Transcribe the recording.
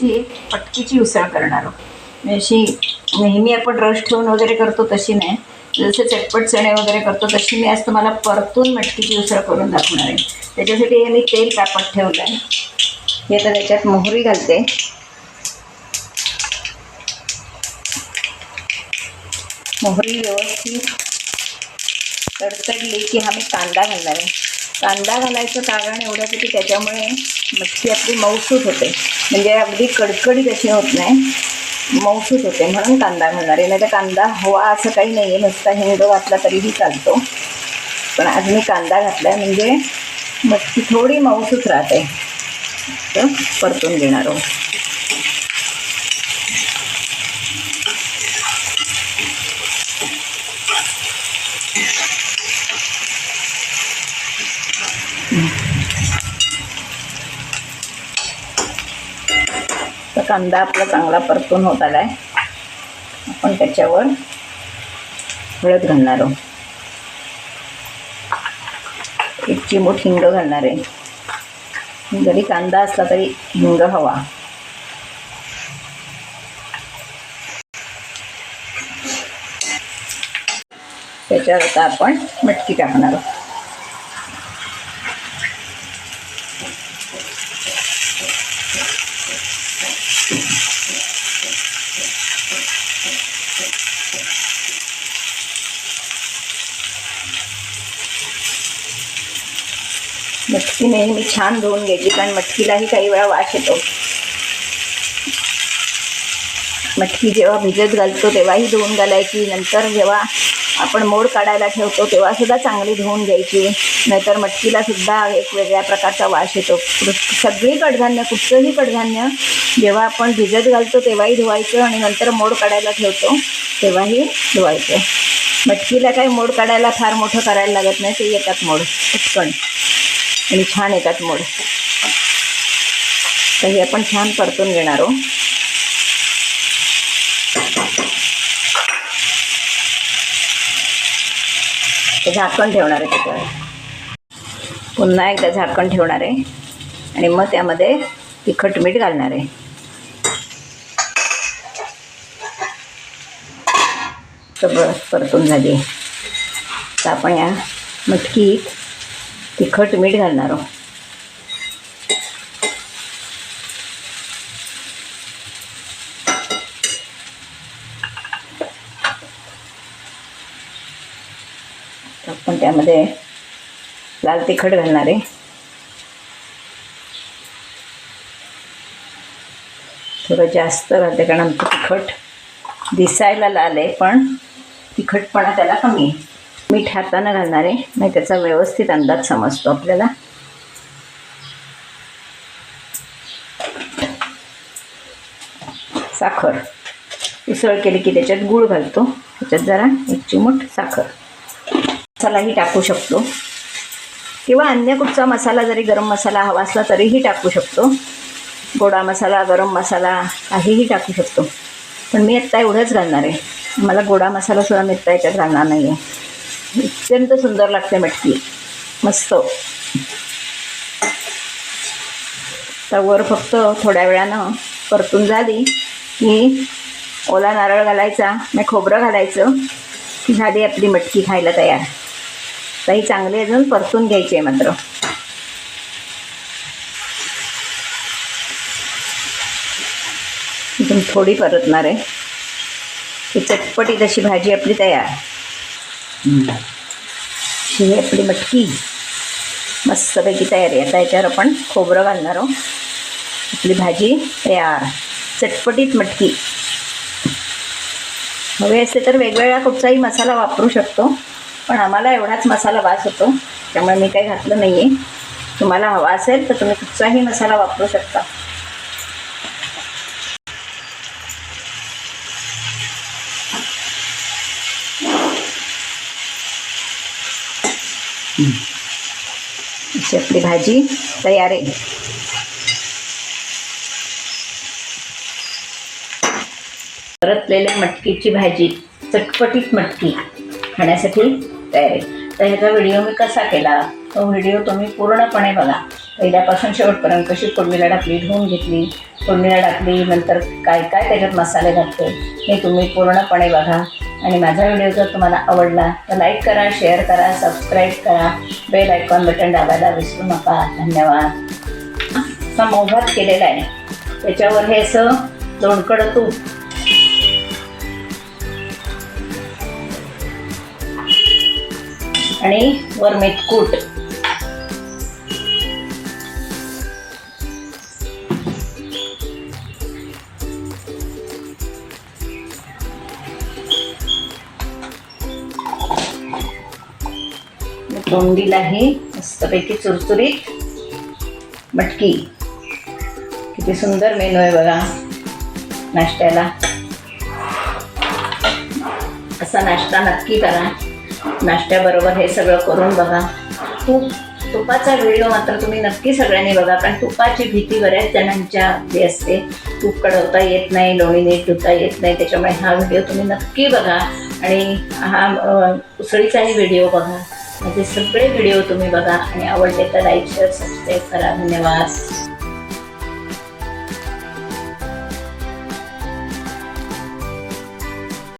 अशी पटकीची उसळ करणार आहोत. म्हणजे अशी नेहमी आपण रस ठेवून वगैरे करतो तशी नाही. जसे चटपट चणे वगैरे करतो तशी मी आज तुम्हाला परतून मटकीची उसळ करून दाखवणार आहे. त्याच्यासाठी हे मी तेल तापत ठेवलं आहे. हे आता त्याच्यात मोहरी घालते. मोहरी व्यवस्थित तडतडली की हा मी कांदा घालणार आहे. कांदा घालायचं कारण एवढं की त्याच्यामुळे मच्छी आपली मऊसूत होते. म्हणजे अगदी कडकडीत अशी होत नाही. मऊसूत होते म्हणून कांदा घालणार आहे नाही तर कांदा हवा असं काही नाही आहे नुसता हिंग घातला तरीही चालतो. पण आज मी कांदा घातला आहे म्हणजे मच्छी थोडी मऊसूत राहते. तर परतून घेणार आहोत. कांदा आपला चांगला परतून होत आला आहे आपण त्याच्यावर हळद घालणार आहोत. एक चिमूट हिंग घालणार आहे. जरी कांदा असला तरी हिंग हवा. त्याच्यावर आता आपण मटकी टाकणार आहोत. मटकी नेहमी छान धुवून घ्यायची कारण मटकीलाही काही वेळा वास येतो. मटकी जेव्हा भिजत घालतो तेव्हाही धुवून घालायची. नंतर जेव्हा आपण मोड काढायला ठेवतो तेव्हा सुद्धा चांगली धुवून घ्यायची. नाहीतर मटकीला सुद्धा एक वेगळ्या प्रकारचा वास येतो. सगळी कडधान्य कुठचंही कडधान्य जेव्हा आपण भिजत घालतो तेव्हाही धुवायचं आणि नंतर मोड काढायला ठेवतो तेव्हाही धुवायचं. मटकीला काही मोड काढायला फार मोठं करायला लागत नाही ते येतात मोड पटकन आणि छान येतात मोड तर हे आपण छान परतून घेणार आहोत. झाकण ठेवणार आहे त्याच्यावर. पुन्हा एकदा झाकण ठेवणार आहे. आणि मग त्यामध्ये तिखट मीठ घालणार आहे. सगळं परतून झाली. तर आपण या मटकीत तिखट मीठ घालणार आहोत आपण त्यामध्ये लाल तिखट घालणार आहे. थोडं जास्त घालते कारण आमचं तिखट दिसायला लाल आहे पण तिखटपणा त्याला कमी आहे. मीठ हातानं घालणार आहे नाही त्याचा व्यवस्थित अंदाज समजतो आपल्याला. साखर. उसळ केली की त्याच्यात गूळ घालतो. त्याच्यात जरा एक चिमूट साखर. मसालाही टाकू शकतो. किंवा अन्य कुठचा मसाला जरी गरम मसाला हवा असला तरीही टाकू शकतो. गोडा मसाला गरम मसाला काहीही टाकू शकतो. पण मी आत्ता एवढंच घालणार आहे. मला गोडा मसालासुद्धा मी आत्ता याच्यात घालणार नाही आहे अत्यंत सुंदर लागते मटकी. मस्त. तर वर फक्त थोड्या वेळानं परतून झाली. की ओला नारळ घालायचा मग खोबरं घालायचं की झाली आपली मटकी खायला तयार. तर ही चांगली अजून परतून घ्यायची आहे मात्र. इथून थोडी परतणार आहे. ही चटपटीत अशी भाजी आपली तयार. ही आपली मटकी. मस्तपैकी तयारी आता याच्यावर आपण खोबरं घालणार आहोत. आपली भाजी तयार. चटपटीत मटकी. हवे असते तर वेगवेगळा कुठचाही मसाला वापरू शकतो पण आम्हाला एवढाच मसाला वास होतो त्यामुळे मी काही घातलं नाही आहे तुम्हाला हवा असेल तर तुम्ही कुठचाही मसाला वापरू शकता. अशी आपली भाजी तयार आहे. परतलेल्या मटकीची भाजी चटपटीत मटकी खाण्यासाठी तयार आहे. तर ह्याचा व्हिडिओ मी कसा केला? तो व्हिडिओ तुम्ही पूर्णपणे बघा. पहिल्यापासून शेवटपर्यंत कशी फोडणीला टाकली धुवून घेतली फोडणीला टाकली नंतर काय काय त्याच्यात मसाले घातले हे तुम्ही पूर्णपणे बघा. आणि माझा व्हिडिओ जर तुम्हाला आवडला तर लाईक करा शेअर करा सबस्क्राईब करा. बेल आयकॉन बटन दाबायला विसरू नका. धन्यवाद. हा मोभात केलेला आहे. त्याच्यावर हे असं लोणकडं तूप आणि वर मेथकूट तोंडीला ही मस्तपैकी चुरचुरीत. मटकी. किती सुंदर मेनू आहे बघा. नाश्त्याला. असा नाश्ता नक्की करा. नाश्त्याबरोबर हे सगळं करून बघा. तूप तुपाचा व्हिडिओ मात्र तुम्ही नक्की सगळ्यांनी बघा कारण तुपाची भीती बऱ्याच जणांच्या जी असते. तूप कडवता येत नाही लोणी नीट धुता येत नाही त्याच्यामुळे हा व्हिडिओ तुम्ही नक्की बघा. आणि हा उसळीचाही व्हिडिओ बघा. माझे सगळे व्हिडिओ तुम्ही बघा आणि आवडले तर लाईक शेअर सबस्क्राईब करा. धन्यवाद.